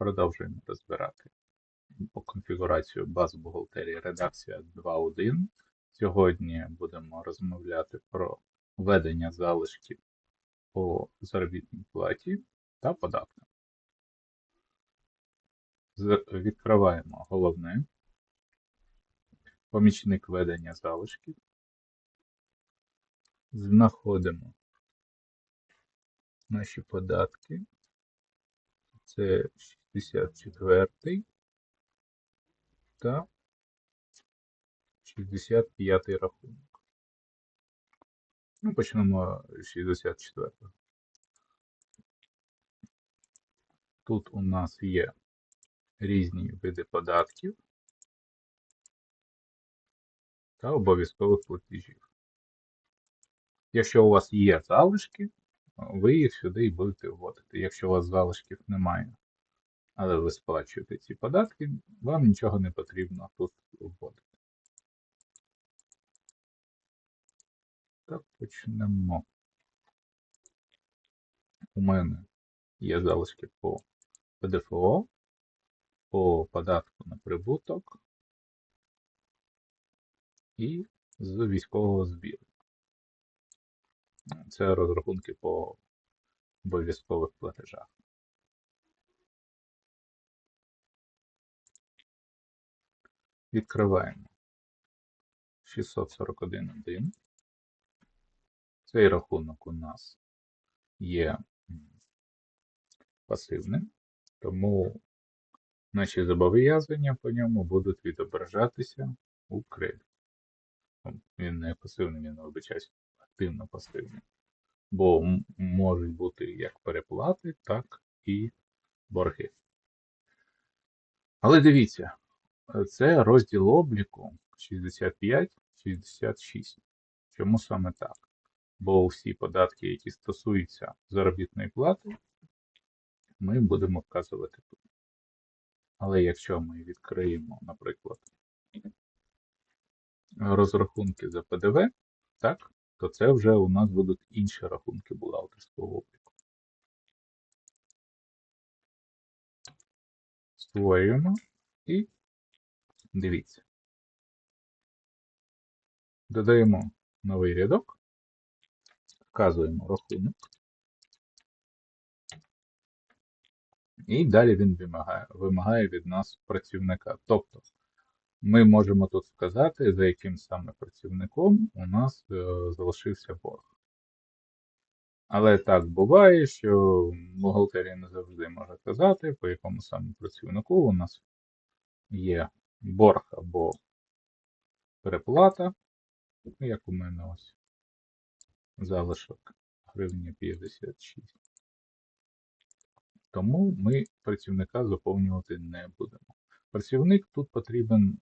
Продовжуємо розбирати по конфігурацію баз бухгалтерії редакція 2.1. Сьогодні будемо розмовляти про введення залишків по заробітній платі та податкам. Відкриваємо головне. Помічник ведення залишків. Знаходимо наші податки. Це 64 та 65 рахунок. Ну, почнемо з 64. Тут у нас є різні види податків та обов'язкових платежів. Якщо у вас є залишки, ви їх сюди і будете вводити. Якщо у вас залишків немає, але ви сплачуєте ці податки, вам нічого не потрібно тут вводити. Так, почнемо. У мене є залишки по ПДФО, по податку на прибуток і з військового збіру. Це розрахунки по обов'язкових платежах. Відкриваємо 641.1. Цей рахунок у нас є пасивним, тому наші зобов'язання по ньому будуть відображатися у кредит. Ну, Він не пасивний, він вибачаюсь, активно пасивний. Бо можуть бути як переплати, так і борги. Але дивіться, це розділ обліку 65-66. Чому саме так? Бо всі податки, які стосуються заробітної плати, ми будемо вказувати тут. Але якщо ми відкриємо, наприклад, розрахунки за ПДВ, так, то це вже у нас будуть інші рахунки бухгалтерського обліку. Створюємо і дивіться. Додаємо новий рядок, вказуємо рахунок. І далі він вимагає, вимагає від нас працівника. Тобто ми можемо тут сказати, за яким саме працівником у нас е, залишився борг. Але так буває, що бухгалтерія не завжди може казати, по якому саме працівнику у нас є борг або переплата, як у мене ось залишок гривня 56. Тому ми працівника заповнювати не будемо. Працівник тут потрібен,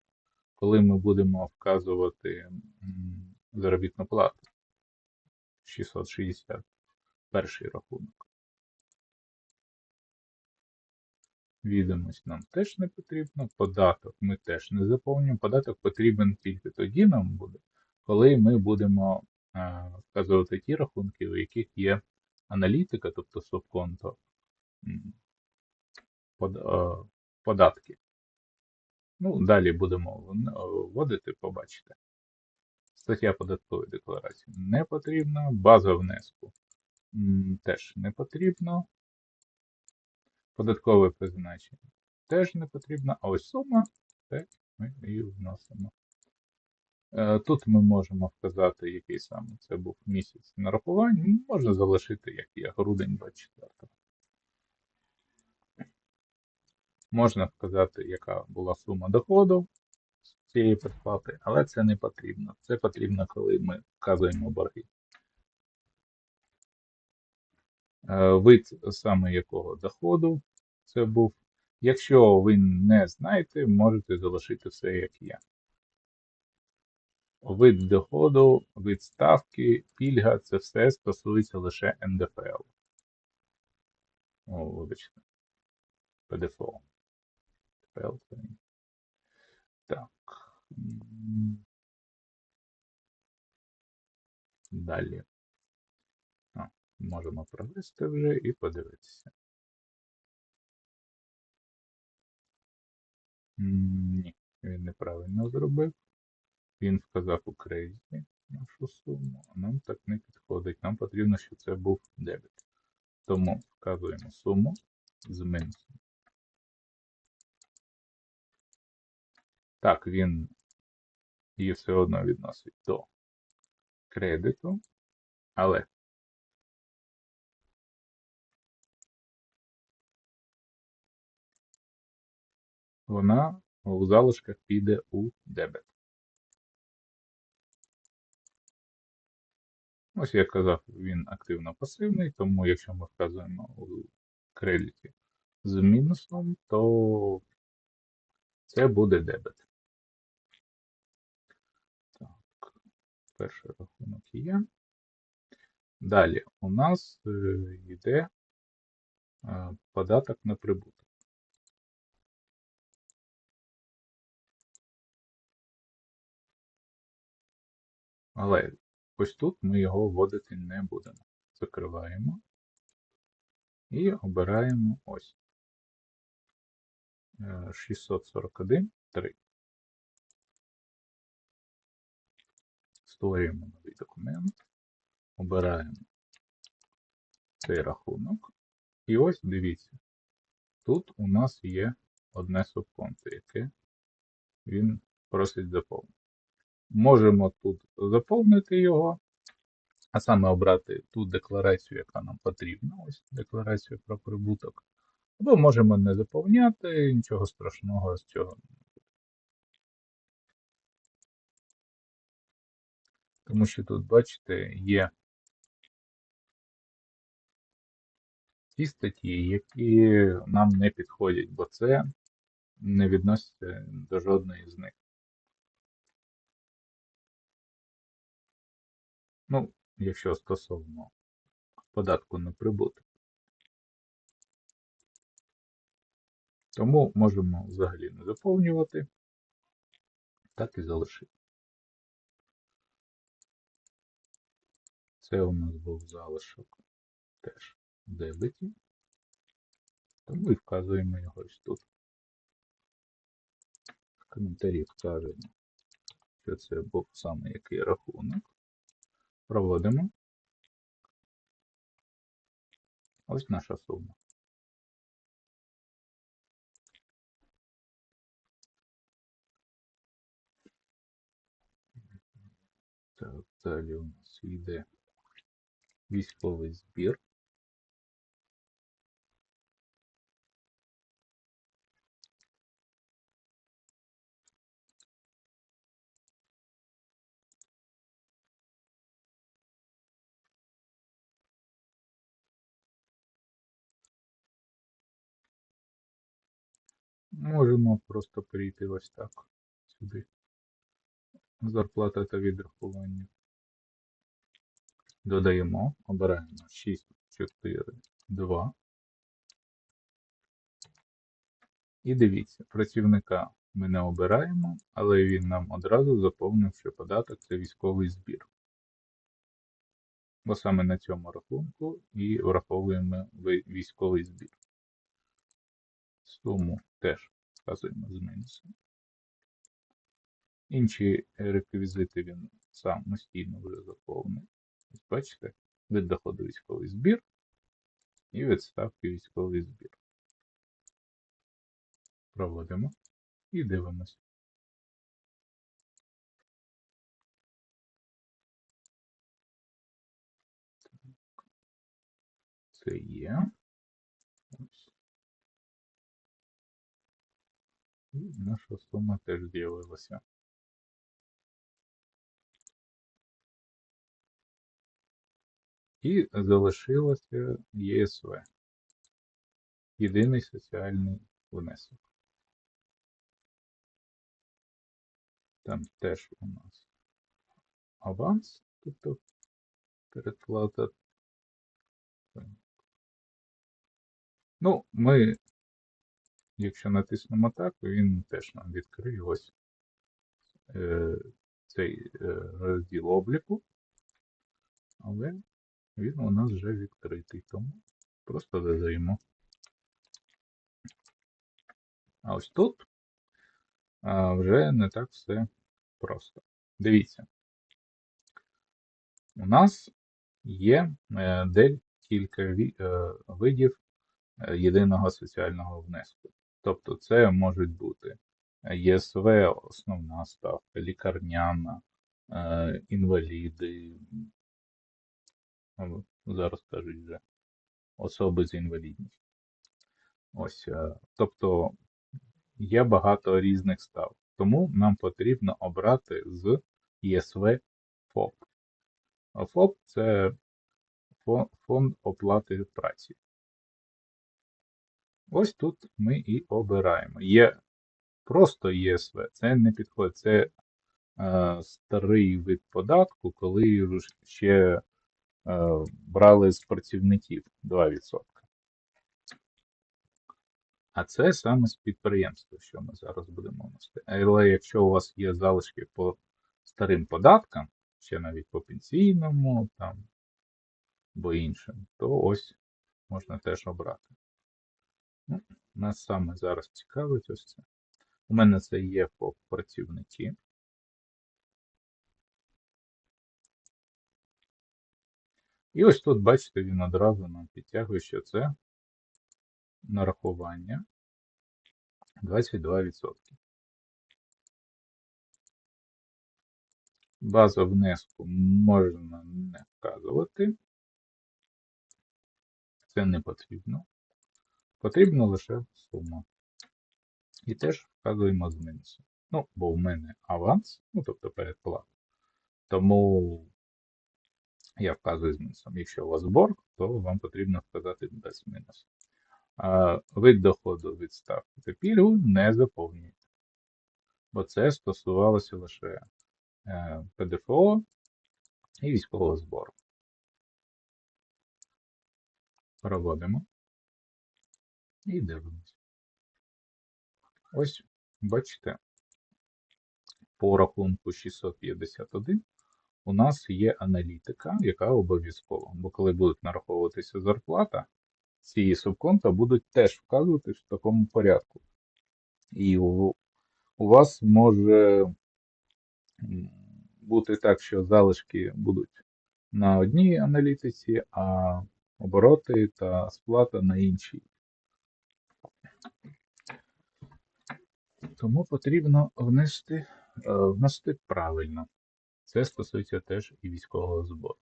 коли ми будемо вказувати заробітну плату 660 перший рахунок. Відомість нам теж не потрібно, податок ми теж не заповнюємо. Податок потрібен тільки тоді нам буде, коли ми будемо е, вказувати ті рахунки, у яких є аналітика, тобто субконто е, податки. Ну, далі будемо е, вводити, побачите. Стаття податкової декларації не потрібна, база внеску теж не потрібно. Податкове призначення теж не потрібно, а ось сума це ми і вносимо. Е, Тут ми можемо вказати, який саме це був місяць нарахування. Ну, Можна залишити, як є грудень 24. Можна вказати, яка була сума доходу з цієї предплати, але це не потрібно. Це потрібно, коли ми вказуємо борги. Е, Вид саме якого доходу це був. Якщо ви не знаєте, можете залишити все як є. Вид доходу, вид ставки, пільга це все стосується лише НДФЛ. Вибачте. ПДФО. Так. Далі. Можемо провести вже і подивитися. Ні, він неправильно зробив. Він вказав у кредиті нашу суму, а нам так не підходить. Нам потрібно, щоб це був дебет. Тому вказуємо суму з мінусом. Так, він її все одно відносить до кредиту, але вона у залишках піде у дебет. Ось я казав, він активно пасивний, тому якщо ми вказуємо у кредиті з мінусом, то це буде дебет. Так, перший рахунок є. Далі у нас е, йде е, податок на прибуток. Але ось тут ми його вводити не будемо. Закриваємо і обираємо ось е, 641 3. Створюємо новий документ, обираємо цей рахунок. І ось дивіться, тут у нас є одне субконто, яке він просить заповнити. Можемо тут заповнити його, а саме обрати ту декларацію, яка нам потрібна, ось декларацію про прибуток. Або можемо не заповняти, нічого страшного з цього. Тому що тут, бачите, є ті статті, які нам не підходять, бо це не відноситься до жодної з них. Ну, якщо стосовно податку на прибуток. Тому можемо взагалі не заповнювати, так і залишити. Це у нас був залишок теж в дебеті, тому і вказуємо його ось тут. В коментарі вказуємо, що це був саме який рахунок. Проводимо. Ось наша сума. Так, далі у нас йде військовий збір. Можемо просто перейти ось так сюди. Зарплата та відрахування. Додаємо, обираємо 6, 4, 2. І дивіться, працівника ми не обираємо, але він нам одразу заповнив, що податок це військовий збір. Бо саме на цьому рахунку і враховуємо військовий збір. Суму теж вказуємо з. Інші реквізити він самостійно вже заповнив. Бачите, від доходу військовий збір і від ставки військовий збір. Проводимо і дивимося. Це є. Ось. І наша сума теж з'явилася. І залишилося ЄСВ. Єдиний соціальний внесок. Там теж у нас аванс, тобто переплата. Ну, ми, якщо натиснемо так, то він теж нам відкриє ось е, цей е, розділ обліку, але він у нас вже відкритий, тому просто додаємо. А ось тут а, вже не так все просто. Дивіться. У нас є е, декілька е, видів е, єдиного соціального внеску. Тобто це можуть бути ЄСВ, основна ставка, лікарняна, е, інваліди, ну, зараз кажуть вже особи з інвалідністю. Ось, е, тобто є багато різних став. Тому нам потрібно обрати з ЄСВ ФОП. ФОП це фонд оплати праці. Ось тут ми і обираємо. Є просто ЄСВ, це не підходить. Це е, старий вид податку, коли ще е, брали з працівників 2%. А це саме з підприємства, що ми зараз будемо вносити. Але якщо у вас є залишки по старим податкам, ще навіть по пенсійному там, або іншим, то ось можна теж обрати. Ну, нас саме зараз цікавить ось це. У мене це є по працівники. І ось тут, бачите, він одразу нам підтягує, що це нарахування 22%. Базу внеску можна не вказувати. Це не потрібно. Потрібно лише сума. І теж вказуємо з мінусом. Ну, бо в мене аванс, ну тобто передплата. Тому я вказую з мінусом. Якщо у вас борг, то вам потрібно вказати без мінусу. Вид доходу від ставки та пільгу не заповнюєте. Бо це стосувалося лише е, ПДФО і військового збору. Проводимо і дивимося. Ось, бачите, по рахунку 651 у нас є аналітика, яка обов'язкова. Бо коли будуть нараховуватися зарплата, ці субконта будуть теж вказуватись в такому порядку. І у вас може бути так, що залишки будуть на одній аналітиці, а обороти та сплата на іншій. Тому потрібно внести, е, внести правильно. Це стосується теж і військового збору.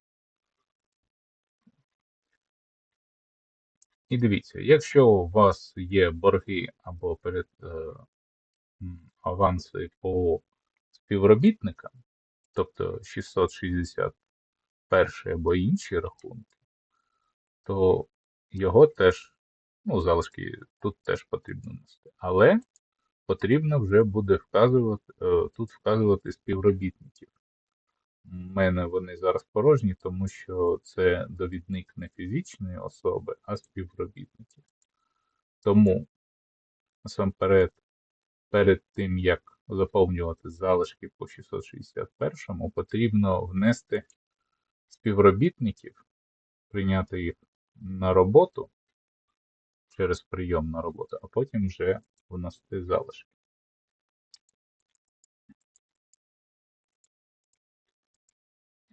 І дивіться, якщо у вас є борги або перед е, аванси по співробітникам, тобто 661 або інші рахунки, то його теж, ну, залишки тут теж потрібно нести. Але потрібно вже буде вказувати, е, тут вказувати співробітників. У мене вони зараз порожні, тому що це довідник не фізичної особи, а співробітників. Тому насамперед, перед тим як заповнювати залишки по 661, потрібно внести співробітників, прийняти їх на роботу через прийом на роботу, а потім вже внести залишки.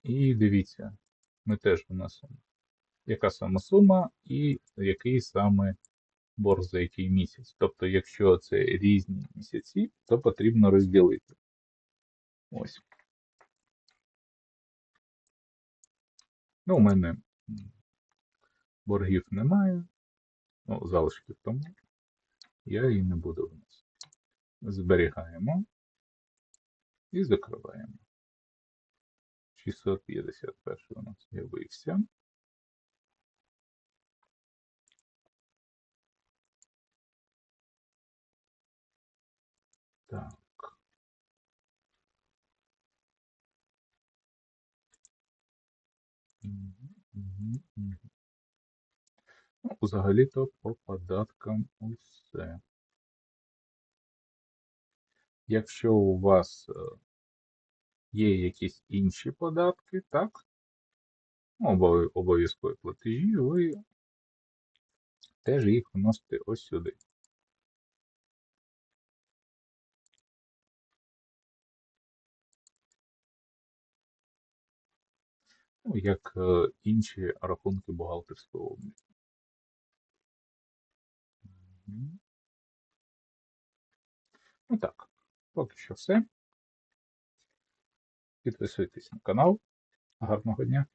І дивіться, ми теж вносимо, яка саме сума і який саме борг за який місяць. Тобто, якщо це різні місяці, то потрібно розділити. Ось. Ну, у мене боргів немає, ну, залишків тому я її не буду вносити. Зберігаємо і закриваємо. 651 у нас з'явився. Так. Мгм, мгм, мгм. Взагалі-то по податкам усе. Якщо у вас е, є якісь інші податки, так, ну, обов'язкові платежі, ви теж їх вносите ось сюди. Ну, як е, інші рахунки бухгалтерського обміну. Ну так, поки що все. Підписуйтесь на канал. Гарного дня!